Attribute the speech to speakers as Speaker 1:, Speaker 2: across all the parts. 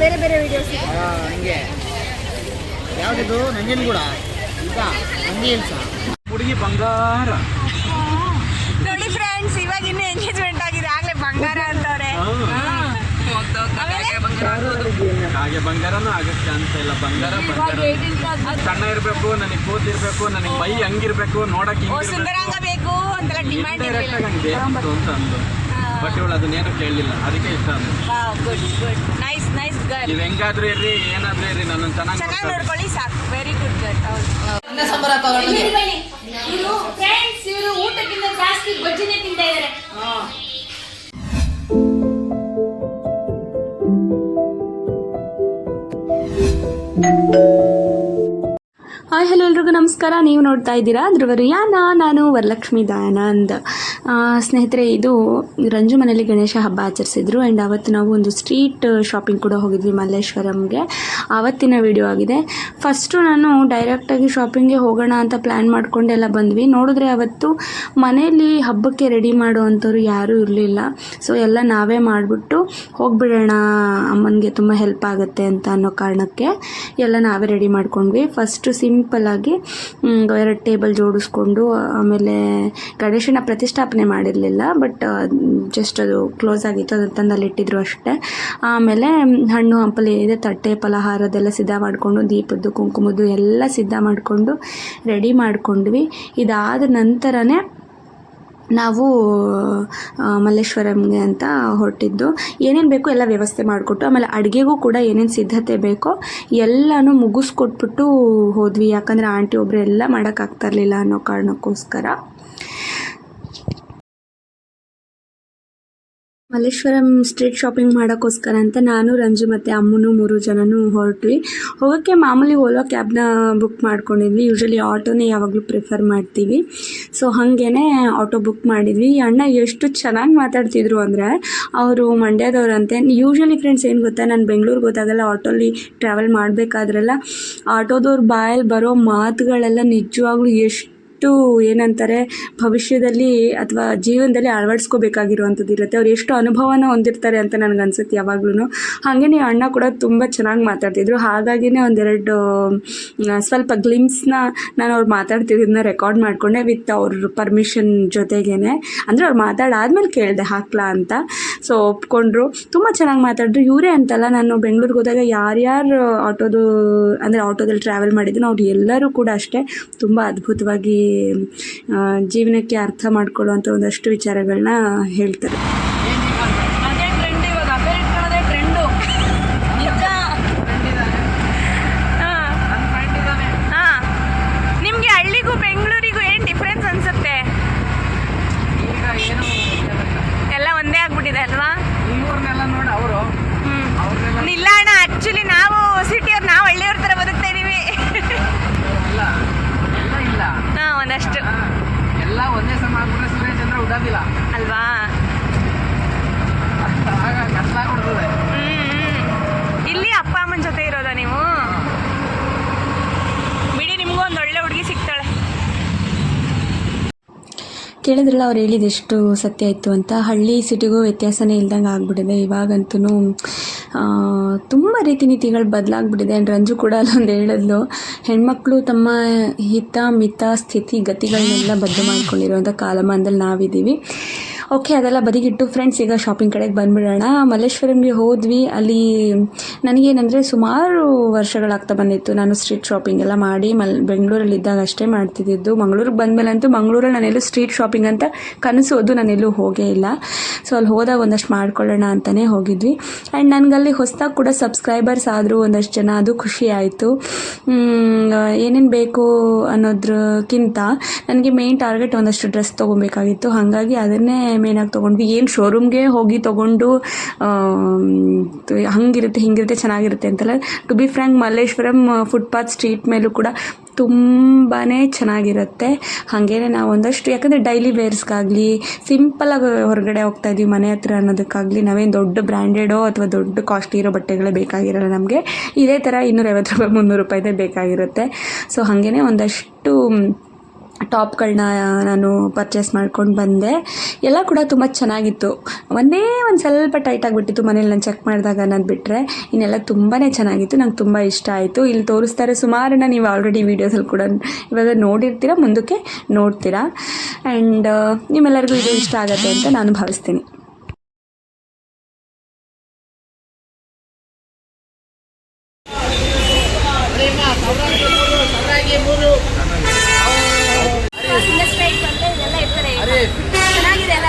Speaker 1: ಬೇರೆ ಬೇರೆ ವಿಡಿಯೋಸ್
Speaker 2: ಹಂಗೆ. ಹಂಗೆ ನಂಜನ್ ಕೂಡ ಈಗ ಹಂಗೆ ಇಲ್ಸ ಹುಡುಗಿ ಬಂಗಾರ.
Speaker 1: ನೋಡಿ ಫ್ರೆಂಡ್ಸ್ ಇವಾಗ ಇನ್ನು ಎಂಗೇಜ್ಮೆಂಟ್ ಆಗಿದೆ. ಆಗ್ಲೇ ಬಂಗಾರ ಅಂತವ್ರೆ.
Speaker 3: ಹಾಗೆ ಬಂಗಾರನೂ ಆಗಕ್ಕೆ ಚಾನ್ಸ್ ಇಲ್ಲ. ಬಂಗಾರ ಬಂಗಾರ. ಸಣ್ಣ ಇರಬೇಕು ನನಗೆ ಕೂತಿರ್ಬೇಕು ನನಗೆ ಮೈ ಹಂಗಿರ್ಬೇಕು
Speaker 1: ನೋಡಕ್ಕೆ ಸುಂದರಾಂಗ ಬೇಕು ಅಂತೆಲ್ಲ ಡಿಮ್ಯಾಂಡ್
Speaker 3: ಅಂತ ಅಂದು. ಬಟ್ ಇವಳು ಅದನ್ನೇನು ಕೇಳಲಿಲ್ಲ? ಅದಕ್ಕೆ ಇಷ್ಟ
Speaker 1: good good nice nice
Speaker 3: girl ಹೆಂಗಾದ್ರೂ ಇರ್ರಿ ಏನಾದ್ರೂ ಇರ್ರಿ ನನ್ನನ್ನು ಚೆನ್ನಾಗಿ
Speaker 1: ಚೆನ್ನಾಗಿ ನೋಡ್ಕೊಳ್ಳಿ ಸಾಕು. ವೆರಿ ಗುಡ್ ಗರ್ಲ್ ತಗೊಳ್ಳಿ
Speaker 4: ಇವರು ಫ್ರೆಂಡ್ಸ್ ಇವರು ಊಟಕ್ಕಿಂತ ಜಾಸ್ತಿ ಬಜ್ಜಿನೇ ತಿಂತಾ ಇದಾರೆ.
Speaker 5: ಹಾಯ್ ಹಲೋ ಎಲ್ರಿಗೂ ನಮಸ್ಕಾರ. ನೀವು ನೋಡ್ತಾ ಇದ್ದೀರಾ ಧ್ರುವರಿಯಾನ. ನಾನು ವರಲಕ್ಷ್ಮಿ ದಯಾನಂದ್. ಸ್ನೇಹಿತರೆ, ಇದು ರಂಜು ಮನೇಲಿ ಗಣೇಶ ಹಬ್ಬ ಆಚರಿಸಿದ್ರು. ಆ್ಯಂಡ್ ಅವತ್ತು ನಾವು ಒಂದು ಸ್ಟ್ರೀಟ್ ಶಾಪಿಂಗ್ ಕೂಡ ಹೋಗಿದ್ವಿ ಮಲ್ಲೇಶ್ವರಂಗೆ. ಆವತ್ತಿನ ವಿಡಿಯೋ ಆಗಿದೆ. ಫಸ್ಟು ನಾನು ಡೈರೆಕ್ಟಾಗಿ ಶಾಪಿಂಗ್ಗೆ ಹೋಗೋಣ ಅಂತ ಪ್ಲ್ಯಾನ್ ಮಾಡ್ಕೊಂಡೆಲ್ಲ ಬಂದ್ವಿ. ನೋಡಿದ್ರೆ ಅವತ್ತು ಮನೆಯಲ್ಲಿ ಹಬ್ಬಕ್ಕೆ ರೆಡಿ ಮಾಡುವಂಥವ್ರು ಯಾರೂ ಇರಲಿಲ್ಲ. ಸೊ ಎಲ್ಲ ನಾವೇ ಮಾಡಿಬಿಟ್ಟು ಹೋಗಿಬಿಡೋಣ, ಅಮ್ಮನಿಗೆ ತುಂಬ ಹೆಲ್ಪ್ ಆಗುತ್ತೆ ಅಂತ ಅನ್ನೋ ಕಾರಣಕ್ಕೆ ಎಲ್ಲ ನಾವೇ ರೆಡಿ ಮಾಡ್ಕೊಂಡ್ವಿ. ಫಸ್ಟು ಸಿಂಪಲ್ಲಾಗಿ ಎರಡು ಟೇಬಲ್ ಜೋಡಿಸ್ಕೊಂಡು, ಆಮೇಲೆ ಗಣೇಶನ ಪ್ರತಿಷ್ಠಾಪನೆ ಮಾಡಿರಲಿಲ್ಲ, ಬಟ್ ಜಸ್ಟ್ ಅದು ಕ್ಲೋಸ್ ಆಗಿತ್ತು, ಅದನ್ನು ತಂದಲ್ಲಿ ಅಲ್ಲಿ ಇಟ್ಟಿದ್ರು ಅಷ್ಟೇ. ಆಮೇಲೆ, ಹಣ್ಣು, ಹಂಪಲು ಏನಿದೆ, ತಟ್ಟೆ, ಫಲಹಾರದೆಲ್ಲ ಸಿದ್ಧ ಮಾಡಿಕೊಂಡು, ದೀಪದ್ದು, ಕುಂಕುಮದ್ದು ಎಲ್ಲ ಸಿದ್ಧ ಮಾಡಿಕೊಂಡು, ರೆಡಿ ಮಾಡಿಕೊಂಡ್ವಿ. ಇದಾದ ನಂತರನೇ ನಾವು ಮಲ್ಲೇಶ್ವರಂಗೆ ಅಂತ ಹೊರಟಿದ್ದು. ಏನೇನು ಬೇಕೋ ಎಲ್ಲ ವ್ಯವಸ್ಥೆ ಮಾಡಿಕೊಟ್ಟು, ಆಮೇಲೆ ಅಡುಗೆಗೂ ಕೂಡ ಏನೇನು ಸಿದ್ಧತೆ ಬೇಕೋ ಎಲ್ಲನೂ ಮುಗಿಸ್ಕೊಟ್ಬಿಟ್ಟು ಹೋದ್ವಿ. ಯಾಕಂದರೆ ಆಂಟಿ ಒಬ್ಬರು ಎಲ್ಲ ಮಾಡೋಕ್ಕಾಗ್ತಾ ಇರಲಿಲ್ಲ ಅನ್ನೋ ಕಾರಣಕ್ಕೋಸ್ಕರ. ಮಲ್ಲೇಶ್ವರಂ ಸ್ಟ್ರೀಟ್ ಶಾಪಿಂಗ್ ಮಾಡೋಕ್ಕೋಸ್ಕರ ಅಂತ ನಾನು, ರಂಜು ಮತ್ತು ಅಮ್ಮನೂ ಮೂರು ಜನನೂ ಹೊರಟ್ವಿ. ಹೋಗೋಕ್ಕೆ ಮಾಮೂಲಿ ಓಲೋ ಕ್ಯಾಬ್ನ ಬುಕ್ ಮಾಡ್ಕೊಂಡಿದ್ವಿ. ಯೂಶಲಿ ಆಟೋನೇ ಯಾವಾಗಲೂ ಪ್ರಿಫರ್ ಮಾಡ್ತೀವಿ. ಸೊ ಹಾಗೇ ಆಟೋ ಬುಕ್ ಮಾಡಿದ್ವಿ. ಅಣ್ಣ ಎಷ್ಟು ಚೆನ್ನಾಗಿ ಮಾತಾಡ್ತಿದ್ರು ಅಂದರೆ, ಅವರು ಮಂಡ್ಯದವ್ರಂತೆ. ಯೂಶಲಿ ಫ್ರೆಂಡ್ಸ್ ಏನು ಗೊತ್ತಾ, ನಾನು ಬೆಂಗಳೂರಿಗೆ ಹೋದಾಗೆಲ್ಲ ಆಟೋಲಿ ಟ್ರಾವೆಲ್ ಮಾಡಬೇಕಾದ್ರೆಲ್ಲ ಆಟೋದವ್ರ ಬಾಯಲ್ಲಿ ಬರೋ ಮಾತುಗಳೆಲ್ಲ ನಿಜವಾಗ್ಲೂ ಎಷ್ಟು ಏನಂತಾರೆ, ಭವಿಷ್ಯದಲ್ಲಿ ಅಥವಾ ಜೀವನದಲ್ಲಿ ಅಳವಡಿಸ್ಕೋಬೇಕಾಗಿರುವಂಥದ್ದು ಇರುತ್ತೆ. ಅವ್ರು ಎಷ್ಟು ಅನುಭವನ ಹೊಂದಿರ್ತಾರೆ ಅಂತ ನನಗೆ ಅನ್ಸುತ್ತೆ ಯಾವಾಗ್ಲೂ ಹಾಗೆಯೇ ಅಣ್ಣ ಕೂಡ ತುಂಬ ಚೆನ್ನಾಗಿ ಮಾತಾಡ್ತಿದ್ರು. ಹಾಗಾಗಿನೇ ಒಂದೆರಡು ಸ್ವಲ್ಪ ಗ್ಲಿಮ್ಸ್ನ ನಾನು ಅವ್ರು ಮಾತಾಡ್ತಿದ್ದನ್ನ ರೆಕಾರ್ಡ್ ಮಾಡಿಕೊಂಡೆ ವಿತ್ ಅವ್ರ ಪರ್ಮಿಷನ್ ಜೊತೆಗೇನೆ. ಅಂದರೆ ಅವ್ರು ಮಾತಾಡಾದ್ಮೇಲೆ ಕೇಳಿದೆ, ಹಾಕ್ಲಾ ಅಂತ. ಸೊ ಒಪ್ಕೊಂಡ್ರು. ತುಂಬ ಚೆನ್ನಾಗಿ ಮಾತಾಡಿದ್ರು. ಇವರೇ ಅಂತಲ್ಲ, ನಾನು ಬೆಂಗಳೂರಿಗೆ ಹೋದಾಗ ಯಾರ್ಯಾರು ಆಟೋದು, ಅಂದರೆ ಆಟೋದಲ್ಲಿ ಟ್ರಾವೆಲ್ ಮಾಡಿದ್ರು, ಅವ್ರು ಎಲ್ಲರೂ ಕೂಡ ಅಷ್ಟೇ. ತುಂಬ ಅದ್ಭುತವಾಗಿ ಜೀವನಕ್ಕೆ ಅರ್ಥ ಮಾಡ್ಕೊಳ್ಳುವಂಥ ಒಂದಷ್ಟು ವಿಚಾರಗಳನ್ನ ಹೇಳ್ತಾರೆ
Speaker 1: ಅದೇ ಟ್ರೆಂಡ್ ಇವಾಗ ಅಫೇರ್ ಇಟ್ಕೊಳ್ಳೋದೇ ಟ್ರೆಂಡು ನಿಜ ಹಾಂ ನಿಮಗೆ ಹಳ್ಳಿಗೂ ಬೆಂಗಳೂರಿಗೂ ಏನು ಡಿಫ್ರೆನ್ಸ್ ಅನ್ಸುತ್ತೆ
Speaker 2: ಈಗ ಏನು
Speaker 1: ಎಲ್ಲ ಒಂದೇ ಆಗ್ಬಿಟ್ಟಿದೆ ಅಲ್ವಾ
Speaker 2: ಇವ್ರನ್ನೆಲ್ಲ ನೋಡಿ ಅವರು
Speaker 1: ಹ್ಮ್ ಇಲ್ಲ ಅಣ್ಣ ಆಕ್ಚುಲಿ ನಾವು ಸಿಟಿಯವ್ರು ನಾವು ಹಳ್ಳಿಯವ್ರ ಥರ ಬದುಕ್ತಾ ಇದೀವಿ
Speaker 2: ಎಲ್ಲ ಎಲ್ಲ ಇಲ್ಲ
Speaker 1: ಹಾ ಒಂದಷ್ಟು
Speaker 2: ಹಾ, ಎಲ್ಲ ಒಂದೇ ಸಮ ಆಗ್ಬಿಟ್ರೆ ಉಡೋದಿಲ್ಲ
Speaker 1: ಅಲ್ವಾ? ಇಲ್ಲಿ ಅಪ್ಪ ಅಮ್ಮನ ಜೊತೆ ಇರೋದಾ ನೀವು? ಬಿಡಿ ನಿಮಗೂ ಒಂದು ಒಳ್ಳೆ ಹುಡುಗಿ ಸಿಗ್ತಾಳೆ.
Speaker 5: ಕೇಳಿದ್ರಲ್ಲ ಅವ್ರು ಹೇಳಿದ ಎಷ್ಟು ಸತ್ಯ ಇತ್ತು ಅಂತ. ಹಳ್ಳಿ ಸಿಟಿಗೂ ವ್ಯತ್ಯಾಸನೇ ಇಲ್ದಂಗೆ ಆಗ್ಬಿಟ್ಟಿದೆ. ಇವಾಗಂತೂ ತುಂಬ ರೀತಿ ನೀತಿಗಳು ಬದಲಾಗ್ಬಿಟ್ಟಿದೆ. ಆ್ಯಂಡ್ ರಂಜು ಕೂಡ ಅಲ್ಲೊಂದು ಹೇಳಿದ್ಲು, ಹೆಣ್ಮಕ್ಳು ತಮ್ಮ ಹಿತ, ಮಿತ, ಸ್ಥಿತಿ ಗತಿಗಳನ್ನೆಲ್ಲ ಬದ್ಧ ಮಾಡ್ಕೊಂಡಿರುವಂಥ ಕಾಲಮಾನದಲ್ಲಿ ನಾವಿದ್ದೀವಿ. ಓಕೆ ಅದೆಲ್ಲ ಬದಿಗಿಟ್ಟು ಫ್ರೆಂಡ್ಸ್ ಈಗ ಶಾಪಿಂಗ್ ಕಡೆಗೆ ಬಂದ್ಬಿಡೋಣ. ಮಲ್ಲೇಶ್ವರಂಗೆ ಹೋದ್ವಿ. ಅಲ್ಲಿ ನನಗೇನಂದರೆ ಸುಮಾರು ವರ್ಷಗಳಾಗ್ತಾ ಬಂದಿತ್ತು ನಾನು ಸ್ಟ್ರೀಟ್ ಶಾಪಿಂಗ್ ಎಲ್ಲ ಮಾಡಿ. ಮಲ್, ಬೆಂಗಳೂರಲ್ಲಿ ಇದ್ದಾಗ ಅಷ್ಟೇ ಮಾಡ್ತಿದ್ದಿದ್ದು. ಮಂಗಳೂರಿಗೆ ಬಂದಮೇಲೆ ಅಂತೂ ಮಂಗಳೂರಲ್ಲಿ ನಾನೆಲ್ಲೂ ಸ್ಟ್ರೀಟ್ ಶಾಪಿಂಗ್ ಅಂತ ಕನಸು ಅದು ನಾನೆಲ್ಲೂ ಹೋಗೇ ಇಲ್ಲ. ಸೊ ಅಲ್ಲಿ ಹೋದಾಗ ಒಂದಷ್ಟು ಮಾಡ್ಕೊಳ್ಳೋಣ ಅಂತಲೇ ಹೋಗಿದ್ವಿ. ಆ್ಯಂಡ್ ನನಗಲ್ಲಿ ಹೊಸದಾಗಿ ಕೂಡ ಸಬ್ಸ್ಕ್ರೈಬರ್ಸ್ ಆದರೂ ಒಂದಷ್ಟು ಜನ, ಅದು ಖುಷಿ ಆಯಿತು. ಏನೇನು ಬೇಕು ಅನ್ನೋದ್ರಕ್ಕಿಂತ ನನಗೆ ಮೇನ್ ಟಾರ್ಗೆಟ್ ಒಂದಷ್ಟು ಡ್ರೆಸ್ ತೊಗೊಬೇಕಾಗಿತ್ತು. ಹಾಗಾಗಿ ಅದನ್ನೇ ಮೇನಾಗಿ ತೊಗೊಂಡ್ವಿ. ಏನು ಶೋರೂಮ್ಗೆ ಹೋಗಿ ತೊಗೊಂಡು ಹಂಗಿರುತ್ತೆ, ಹಿಂಗಿರುತ್ತೆ, ಚೆನ್ನಾಗಿರುತ್ತೆ ಅಂತಲ್ಲ. To be frank Malleshwaram footpath street ಮೇಲೂ ಕೂಡ ತುಂಬಾ ಚೆನ್ನಾಗಿರುತ್ತೆ. ಹಾಗೇನೆ ನಾವು ಒಂದಷ್ಟು ಯಾಕಂದರೆ ಡೈಲಿ ವೇರ್ಸ್ಗಾಗಲಿ ಸಿಂಪಲಾಗಿ ಹೊರಗಡೆ ಹೋಗ್ತಾ ಇದ್ವಿ ಮನೆ ಹತ್ರ ಅನ್ನೋದಕ್ಕಾಗಲಿ, ನಾವೇನು ದೊಡ್ಡ ಬ್ರ್ಯಾಂಡೆಡೋ ಅಥವಾ ದೊಡ್ಡ ಕಾಸ್ಟ್ಲಿ ಇರೋ ಬಟ್ಟೆಗಳೇ ಬೇಕಾಗಿರಲ್ಲ ನಮಗೆ. ಇದೇ ಥರ ಇನ್ನೂರೈವತ್ತು ರೂಪಾಯಿ, ಮುನ್ನೂರು ರೂಪಾಯಿದೇ ಬೇಕಾಗಿರುತ್ತೆ. ಸೊ ಹಾಗೇ ಒಂದಷ್ಟು ಟಾಪ್ಗಳನ್ನ ನಾನು ಪರ್ಚೇಸ್ ಮಾಡ್ಕೊಂಡು ಬಂದೆ. ಎಲ್ಲ ಕೂಡ ತುಂಬ ಚೆನ್ನಾಗಿತ್ತು. ಒಂದೇ ಒಂದು ಸ್ವಲ್ಪ ಟೈಟ್ ಆಗಿಬಿಟ್ಟಿತ್ತು. ಮನೇಲಿ ನಾನು ಚೆಕ್ ಮಾಡಿದಾಗ ಅನ್ನೋದು ಬಿಟ್ಟರೆ ಇನ್ನೆಲ್ಲ ತುಂಬಾ ಚೆನ್ನಾಗಿತ್ತು. ನಂಗೆ ತುಂಬ ಇಷ್ಟ ಆಯಿತು. ಇಲ್ಲಿ ತೋರಿಸ್ತಾರೆ ಸುಮಾರನ್ನ ನೀವು ಆಲ್ರೆಡಿ ವೀಡಿಯೋಸಲ್ಲಿ ಕೂಡ ಇವಾಗ ನೋಡಿರ್ತೀರ, ಮುಂದಕ್ಕೆ ನೋಡ್ತೀರಾ. ಆ್ಯಂಡ್ ನಿಮ್ಮೆಲ್ಲರಿಗೂ ಇದು ಇಷ್ಟ ಆಗುತ್ತೆ ಅಂತ ನಾನು ಭಾವಿಸ್ತೀನಿ
Speaker 1: ಚೆನ್ನಾಗಿದೆ ಅಲ್ಲ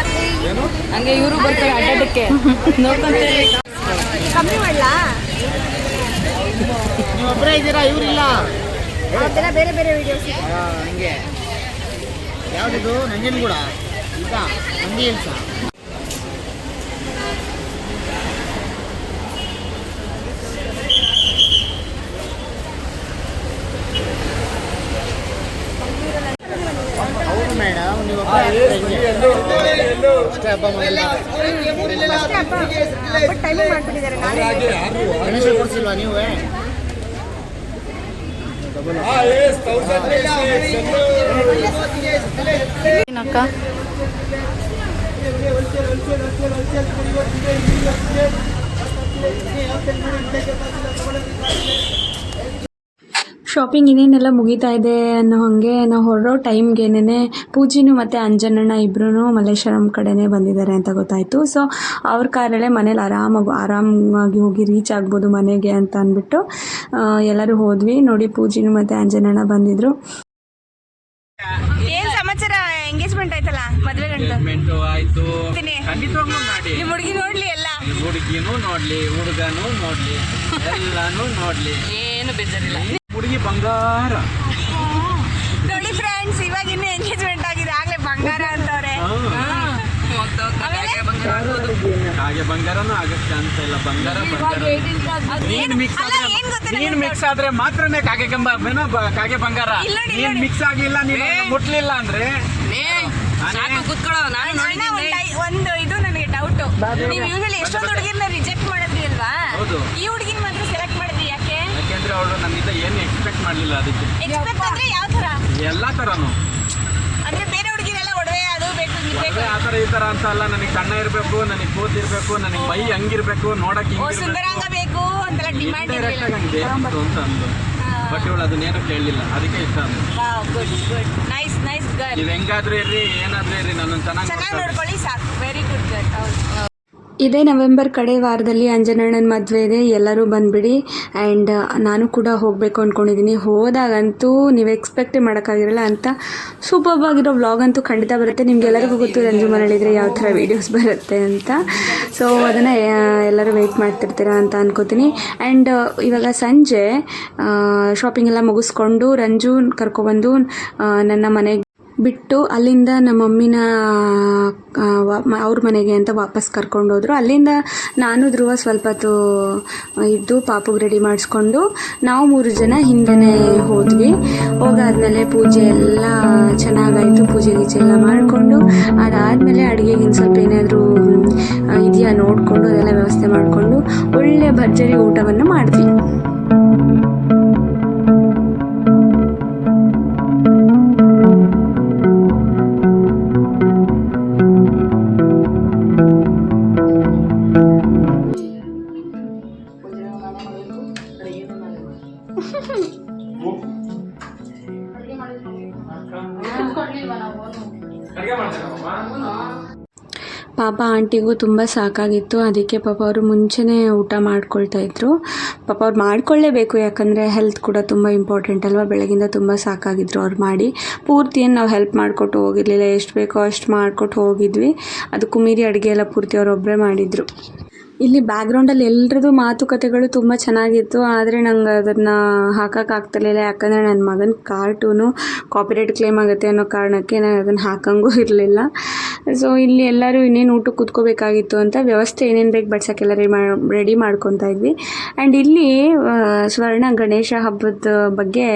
Speaker 4: ಹಂಗೆ ಇವರು ಬರ್ತಾರೆ ಅಡ್ಡಾಡಕ್ಕೆ
Speaker 1: ಮಾಡ್ಲಾ
Speaker 2: ಒಬ್ಬರೇ ಇದ್ದೀರಾ? ಇವರಿಲ್ಲ.
Speaker 1: ಅವತ್ತೆಲ್ಲ ಬೇರೆ ಬೇರೆ ವಿಡಿಯೋಸ್
Speaker 2: ಹಂಗೆ. ಯಾವ್ದಿದು? ನಂಜನಗೂಡ ಈಗ ನಂದಿ ಹಿಲ್ಸ. ಹೌದು ಮೇಡಮ್ ನೀವು ಅಷ್ಟೇ ಹಬ್ಬ ಮಾಡಿಲ್ಲ
Speaker 1: ಟೈಮಿಂಗ್ ಮಾಡ್ಬಿಟ್ಟಿದ್ದಾರೆ ನಾಳೆ
Speaker 2: ಗಣೇಶ ಕೊಡ್ಸಿಲ್ವಾ ನೀವೇ
Speaker 4: ಅಕ್ಕ
Speaker 5: ಶಾಪಿಂಗ್ ಇನ್ನೇನೆಲ್ಲ ಮುಗಿತಾ ಇದೆ ಅನ್ನೋ ಹಾಗೆ ನಾವು ಹೊರಡೋ ಟೈಮ್ಗೇನೆ ಪೂಜಿನೂ ಮತ್ತು ಅಂಜನಣ್ಣ ಇಬ್ಬರೂ ಮಲ್ಲೇಶ್ವರಂ ಕಡೆನೇ ಬಂದಿದ್ದಾರೆ ಅಂತ ಗೊತ್ತಾಯಿತು. ಸೊ ಅವ್ರ ಕಾರಲ್ಲೇ ಮನೇಲಿ ಆರಾಮಾಗಿ ಆರಾಮಾಗಿ ಹೋಗಿ ರೀಚ್ ಆಗ್ಬೋದು ಮನೆಗೆ ಅಂತ ಅಂದ್ಬಿಟ್ಟು ಎಲ್ಲರೂ ಹೋದ್ವಿ. ನೋಡಿ ಪೂಜಿನೂ ಮತ್ತು ಅಂಜನಣ್ಣ ಬಂದಿದ್ರು.
Speaker 1: ಏನು ಸಮಾಚಾರ? ಎಂಗೇಜ್ಮೆಂಟ್ ಆಯ್ತಲ್ಲ? ಮದ್ವೆ
Speaker 3: ಆಯ್ತು.
Speaker 1: ಬರ್ತೀನಿ.
Speaker 3: ಖಂಡಿತವಾಗ್ಲೂ ಮಾಡಿ.
Speaker 1: ಹುಡುಗಿ ನೋಡ್ಲಿ ಎಲ್ಲ?
Speaker 3: ಹುಡುಗಿನೂ ನೋಡ್ಲಿ ಹುಡುಗನೂ ನೋಡ್ಲಿ ಎಲ್ಲಾನು ನೋಡ್ಲಿ.
Speaker 4: ಏನು ಬೇಜಾರಿಲ್ಲ.
Speaker 3: ಬಂಗಾರ.
Speaker 1: ನೋಡಿ ಫ್ರೆಂಡ್ಸ್ ಇವಾಗ ಇನ್ನು ಎಂಗೇಜ್ಮೆಂಟ್ ಆಗಿದೆ. ಆಗ್ಲೇ ಬಂಗಾರ ಅಂತವ್ರೆ.
Speaker 3: ಹಾಗೆ ಬಂಗಾರನೂ ಆಗಕ್ಕೆ ಚಾನ್ಸ್ ಇಲ್ಲ ಬಂಗಾರ ನೀನ್ ಮಿಕ್ಸ್ ನೀನ್ ಮಿಕ್ಸ್ ಆದ್ರೆ ಮಾತ್ರನೇ ಕಾಗೆ ಕಂಬ ಕಾಗೆ ಬಂಗಾರ. ನೀನ್ ಮಿಕ್ಸ್ ಆಗಿಲ್ಲ ನೀನು ಮುಟ್ಲಿಲ್ಲ ಅಂದ್ರೆ?
Speaker 1: ಒಂದು ಇದು ನನಗೆ ಡೌಟ್ ನೀವು ಯೂಶಲಿ ಎಷ್ಟೊಂದು ಹುಡುಗಿರ್ನ ರಿಜೆಕ್ಟ್ ಮಾಡಿದ್ರಿ ಅಲ್ವಾ?
Speaker 3: ಹೌದು.
Speaker 1: ಈ ಹುಡುಗಿನ ಮಾತ್ರ ಸೆಲೆಕ್ಟ್ ಮಾಡಿದ್ರಿ ಯಾಕೆ
Speaker 3: ಯಾಕೆಂದ್ರೆ ಅವಳು ನನ್ನಿಂದ ಏನು ಎಕ್ಸ್ಪೆಕ್ಟ್ ಮಾಡಲಿಲ್ಲ ಅದಕ್ಕೆ.
Speaker 1: ಎಕ್ಸ್ಪೆಕ್ಟ್ ಅಂದ್ರೆ ಯಾವ ತರ
Speaker 3: ಎಲ್ಲಾ ತರನು
Speaker 1: ಅಂದ್ರೆ ಬೇರೆ ಹುಡುಗಿರೆಲ್ಲ ಒಡವೆ ಅದು ಬೇಕು ಇದು ಬೇಕು?
Speaker 3: ಆ ತರ ಈ ತರ ಅಂತ ಅಲ್ಲ ನನಗೆ ಸಣ್ಣ ಇರ್ಬೇಕು ನನಗೆ ಕೂತಿರ್ಬೇಕು ನನಗೆ ಬೈ ಹಂಗಿರ್ಬೇಕು ನೋಡಕ್ಕೆ
Speaker 1: ಓ ಸುಂದರಾಂಗ ಬೇಕು ಅಂತೆಲ್ಲ ಡಿಮ್ಯಾಂಡ್ ಇರಲಿಲ್ಲ.
Speaker 3: ಆಗಿ ಹಂಗೆ ಬೇಕಿತ್ತು ಅಂತ ಅಂದು. ಬಟ್ ಇವಳು ಅದನ್ನೇನು ಕೇಳಲಿಲ್ಲ ಅದಕ್ಕೆ ಇಷ್ಟ
Speaker 1: good good nice nice girl
Speaker 3: ನೀವು ಹೆಂಗಾದ್ರೂ ಇರ್ರಿ ಏನಾದ್ರೂ ಇರ್ರಿ ನನ್ನನ್ನು ಚೆನ್ನಾಗಿ
Speaker 1: ಚೆನ್ನಾಗಿ ನೋಡ್ಕೊಳ್ಳಿ. ಸಾಕು. ವೆರಿ ಗುಡ್ ಗರ್ಲ್ ಹೌದು.
Speaker 5: ಇದೇ ನವೆಂಬರ್ ಕಡೆ ವಾರದಲ್ಲಿ ಅಂಜನಣ್ಣನ ಮದುವೆ ಇದೆ. ಎಲ್ಲರೂ ಬಂದುಬಿಡಿ. ಆ್ಯಂಡ್ ನಾನು ಕೂಡ ಹೋಗಬೇಕು ಅಂದ್ಕೊಂಡಿದ್ದೀನಿ ಹೋದಾಗಂತೂ ನೀವು ಎಕ್ಸ್ಪೆಕ್ಟೇ ಮಾಡೋಕ್ಕಾಗಿರಲ್ಲ ಅಂತ ಸೂಪರ್ ಆಗಿರೋ ವ್ಲಾಗ್ ಅಂತೂ ಖಂಡಿತ ಬರುತ್ತೆ. ನಿಮ್ಗೆಲ್ಲರಿಗೂ ಗೊತ್ತು ರಂಜು ಮರಳಿದ್ರೆ ಯಾವ ಥರ ವೀಡಿಯೋಸ್ ಬರುತ್ತೆ ಅಂತ. ಸೊ ಅದನ್ನು ಎಲ್ಲರೂ ವೆಯ್ಟ್ ಮಾಡ್ತಿರ್ತೀರಾ ಅಂತ ಅನ್ಕೋತೀನಿ. ಆ್ಯಂಡ್ ಇವಾಗ ಸಂಜೆ ಶಾಪಿಂಗ್ ಎಲ್ಲ ಮುಗಿಸ್ಕೊಂಡು ರಂಜು ಕರ್ಕೊಬಂದು ನನ್ನ ಮನೆಗೆ ಬಿಟ್ಟು ಅಲ್ಲಿಂದ ನಮ್ಮ ಮಮ್ಮಿನ ಅವ್ರ ಮನೆಗೆ ಅಂತ ವಾಪಸ್ ಕರ್ಕೊಂಡು ಹೋದ್ರು. ಅಲ್ಲಿಂದ ನಾನು ಧ್ರುವ ಸ್ವಲ್ಪ ಹೊತ್ತು ಇದ್ದು ಪಾಪುಗೆ ರೆಡಿ ಮಾಡಿಸ್ಕೊಂಡು ನಾವು ಮೂರು ಜನ ಹಿಂದೆನೇ ಹೋದ್ವಿ. ಹೋಗಾದ್ಮೇಲೆ ಪೂಜೆ ಎಲ್ಲ ಚೆನ್ನಾಗಾಯಿತು. ಪೂಜೆ ಗೀಜೆ ಎಲ್ಲ ಮಾಡಿಕೊಂಡು, ಅದಾದಮೇಲೆ ಅಡುಗೆಗಿನ ಸ್ವಲ್ಪ ಏನಾದರೂ ಇದೆಯಾ ನೋಡಿಕೊಂಡು, ಅದೆಲ್ಲ ವ್ಯವಸ್ಥೆ ಮಾಡಿಕೊಂಡು ಒಳ್ಳೆ ಭರ್ಜರಿ ಊಟವನ್ನು ಮಾಡಿದ್ವಿ. ಪಾಪ ಆಂಟಿಗೂ ತುಂಬ ಸಾಕಾಗಿತ್ತು. ಅದಕ್ಕೆ ಪಾಪ ಅವರು ಮುಂಚೆನೇ ಊಟ ಮಾಡ್ಕೊಳ್ತಾ ಇದ್ರು. ಪಾಪ ಅವ್ರು ಮಾಡ್ಕೊಳ್ಳೇಬೇಕು ಯಾಕಂದರೆ ಹೆಲ್ತ್ ಕೂಡ ತುಂಬ ಇಂಪಾರ್ಟೆಂಟ್ ಅಲ್ವಾ? ಬೆಳಗಿಂದ ತುಂಬ ಸಾಕಾಗಿದ್ರು ಅವ್ರು ಮಾಡಿ. ಪೂರ್ತಿ ಏನು ನಾವು ಹೆಲ್ಪ್ ಮಾಡಿಕೊಟ್ಟು ಹೋಗಿರಲಿಲ್ಲ. ಎಷ್ಟು ಬೇಕೋ ಅಷ್ಟು ಮಾಡಿಕೊಟ್ಟು ಹೋಗಿದ್ವಿ. ಅದಕ್ಕೂ ಮೀರಿ ಅಡುಗೆ ಎಲ್ಲ ಪೂರ್ತಿ ಅವರೊಬ್ಬರೇ ಮಾಡಿದರು. ಇಲ್ಲಿ ಬ್ಯಾಗ್ರೌಂಡಲ್ಲಿ ಎಲ್ಲರದು ಮಾತುಕತೆಗಳು ತುಂಬ ಚೆನ್ನಾಗಿತ್ತು. ಆದರೆ ನಂಗೆ ಅದನ್ನು ಹಾಕೋಕ್ಕಾಗ್ತಿರ್ಲಿಲ್ಲ ಯಾಕಂದರೆ ನನ್ನ ಮಗನ ಕಾರ್ಟೂನು ಕಾಪಿರೇಟ್ ಕ್ಲೇಮ್ ಆಗುತ್ತೆ ಅನ್ನೋ ಕಾರಣಕ್ಕೆ ನಾನು ಅದನ್ನು ಹಾಕಂಗೂ ಇರಲಿಲ್ಲ. ಸೊ ಇಲ್ಲಿ ಎಲ್ಲರೂ ಇನ್ನೇನು ಊಟಕ್ಕೆ ಕೂತ್ಕೋಬೇಕಾಗಿತ್ತು ಅಂತ ವ್ಯವಸ್ಥೆ ಏನೇನು ಬೇಕು ಬಡ್ಸೋಕ್ಕೆಲ್ಲ ರೆಡಿ ಮಾಡಿ ರೆಡಿ ಮಾಡ್ಕೊತಾ ಇದ್ವಿ. ಆ್ಯಂಡ್ ಇಲ್ಲಿ ಸ್ವರ್ಣ ಗಣೇಶ ಹಬ್ಬದ ಬಗ್ಗೆ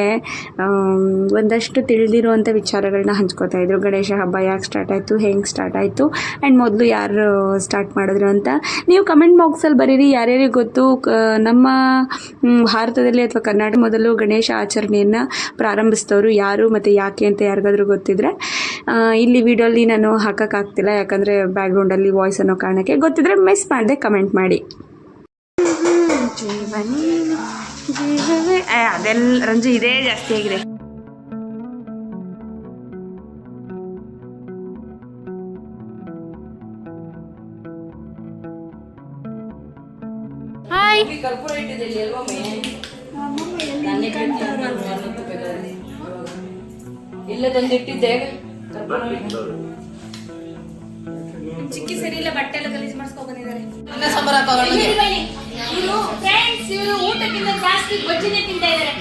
Speaker 5: ಒಂದಷ್ಟು ತಿಳಿದಿರುವಂಥ ವಿಚಾರಗಳನ್ನ ಹಂಚ್ಕೋತಾ ಇದ್ರು. ಗಣೇಶ ಹಬ್ಬ ಯಾಕೆ ಸ್ಟಾರ್ಟ್ ಆಯಿತು, ಹೆಂಗೆ ಸ್ಟಾರ್ಟ್ ಆಯಿತು ಆ್ಯಂಡ್ ಮೊದಲು ಯಾರು ಸ್ಟಾರ್ಟ್ ಮಾಡಿದ್ರು ಅಂತ ನೀವು ಕಮೆಂಟ್ ಕಮೆಂಟ್ ಬಾಕ್ಸಲ್ಲಿ ಬರೀರಿ, ಯಾರ್ಯಾರಿಗೆ ಗೊತ್ತು? ನಮ್ಮ ಭಾರತದಲ್ಲಿ ಅಥವಾ ಕರ್ನಾಟಕ ಮೊದಲು ಗಣೇಶ ಆಚರಣೆಯನ್ನು ಪ್ರಾರಂಭಿಸಿದವರು ಯಾರು ಮತ್ತು ಯಾಕೆ ಅಂತ ಯಾರಿಗಾದ್ರೂ ಗೊತ್ತಿದ್ರೆ ಇಲ್ಲಿ ವಿಡಿಯೋಲಿ ನಾನು ಹಾಕೋಕ್ಕಾಗ್ತಿಲ್ಲ ಯಾಕಂದರೆ ಬ್ಯಾಕ್ಗ್ರೌಂಡಲ್ಲಿ ವಾಯ್ಸ್ ಅನ್ನೋ ಕಾರಣಕ್ಕೆ ಗೊತ್ತಿದ್ರೆ ಮಿಸ್ ಮಾಡಿದೆ ಕಮೆಂಟ್ ಮಾಡಿ. ಅದೆಲ್ಲ ರಂಜು, ಇದೇ ಜಾಸ್ತಿ ಆಗಿದೆ.
Speaker 4: ಇಲ್ಲ ತಂದಿಟ್ಟಿದ್ದೆ
Speaker 1: ಚಿಕ್ಕಿ ಸರಿ ಇಲ್ಲ ಬಟ್ಟೆ ಎಲ್ಲ ಗಲೀಜ್ ಮಾಡಿಸ್ಕೊಂಡ್ ಬಂದಿದ್ದಾರೆ.
Speaker 4: ಇವರು ಫ್ರೆಂಡ್ಸ್ ಇವರು ಊಟಕ್ಕಿಂತ ಜಾಸ್ತಿ ಬಜ್ಜಿನೇ ತಿಂತಾ ಇದ್ದಾರೆ.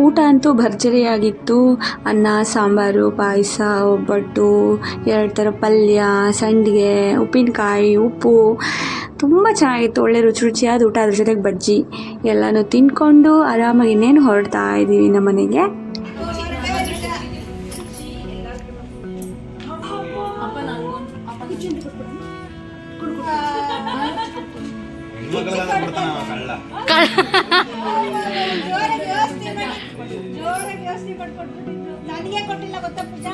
Speaker 5: ಊಟ ಅಂತೂ ಭರ್ಜರಿಯಾಗಿತ್ತು. ಅನ್ನ, ಸಾಂಬಾರು, ಪಾಯಸ, ಒಬ್ಬಟ್ಟು, ಎರಡು ಥರ ಪಲ್ಯ, ಸಂಡಿಗೆ, ಉಪ್ಪಿನಕಾಯಿ, ಉಪ್ಪು. ತುಂಬ ಚೆನ್ನಾಗಿತ್ತು. ಒಳ್ಳೆ ರುಚಿ ರುಚಿಯಾದ ಊಟ ಅದ್ರ ಜೊತೆಗೆ ಬಜ್ಜಿ. ಎಲ್ಲನೂ ತಿನ್ಕೊಂಡು ಆರಾಮಾಗಿ ಇನ್ನೇನು ಹೊರಡ್ತಾ ಇದ್ದೀವಿ ನಮ್ಮ ಮನೆಗೆ
Speaker 1: ಮಾಡ್ಕೊಟ್ಬಿಟ್ಟಿದ್ರು ನನಗೆ ಕೊಟ್ಟಿಲ್ಲ ಗೊತ್ತಾ ಪೂಜಾ?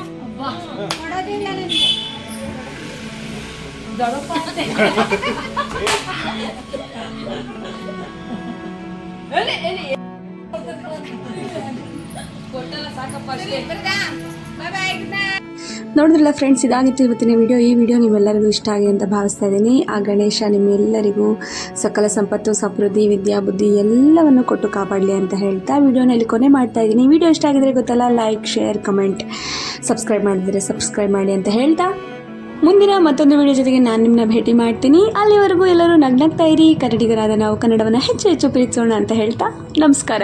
Speaker 1: ಕೊಡೋದಿಲ್ಲ ನನಗೆ.
Speaker 5: ನೋಡಿದ್ರಲ್ಲ ಫ್ರೆಂಡ್ಸ್ ಇದಾಗಿತ್ತು ಇವತ್ತಿನ ವಿಡಿಯೋ ಈ ವಿಡಿಯೋ ನಿಮ್ಮೆಲ್ಲರಿಗೂ ಇಷ್ಟ ಆಗಿದೆ ಅಂತ ಭಾವಿಸ್ತಾ ಇದ್ದೀನಿ. ಆ ಗಣೇಶ ನಿಮ್ಮೆಲ್ಲರಿಗೂ ಸಕಲ ಸಂಪತ್ತು, ಸಮೃದ್ಧಿ, ವಿದ್ಯಾ, ಬುದ್ಧಿ ಎಲ್ಲವನ್ನು ಕೊಟ್ಟು ಕಾಪಾಡಲಿ ಅಂತ ಹೇಳ್ತಾ ವಿಡಿಯೋನಲ್ಲಿ ಕೊನೆ ಮಾಡ್ತಾ ಇದ್ದೀನಿ. ವಿಡಿಯೋ ಇಷ್ಟ ಆಗಿದ್ರೆ ಗೊತ್ತಲ್ಲ ಲೈಕ್ ಶೇರ್ ಕಮೆಂಟ್ ಸಬ್ಸ್ಕ್ರೈಬ್ ಮಾಡಿದರೆ ಸಬ್ಸ್ಕ್ರೈಬ್ ಮಾಡಿ ಅಂತ ಹೇಳ್ತಾ ಮುಂದಿನ ಮತ್ತೊಂದು ವಿಡಿಯೋ ಜೊತೆಗೆ ನಾನು ನಿಮ್ಮನ್ನ ಭೇಟಿ ಮಾಡ್ತೀನಿ. ಅಲ್ಲಿವರೆಗೂ ಎಲ್ಲರೂ ನಗ್ನಗ್ತಾ ಇರಿ. ಕನ್ನಡಿಗರಾದ ನಾವು ಕನ್ನಡವನ್ನು ಹೆಚ್ಚು ಹೆಚ್ಚು ಪ್ರೀತಿಸೋಣ ಅಂತ ಹೇಳ್ತಾ ನಮಸ್ಕಾರ.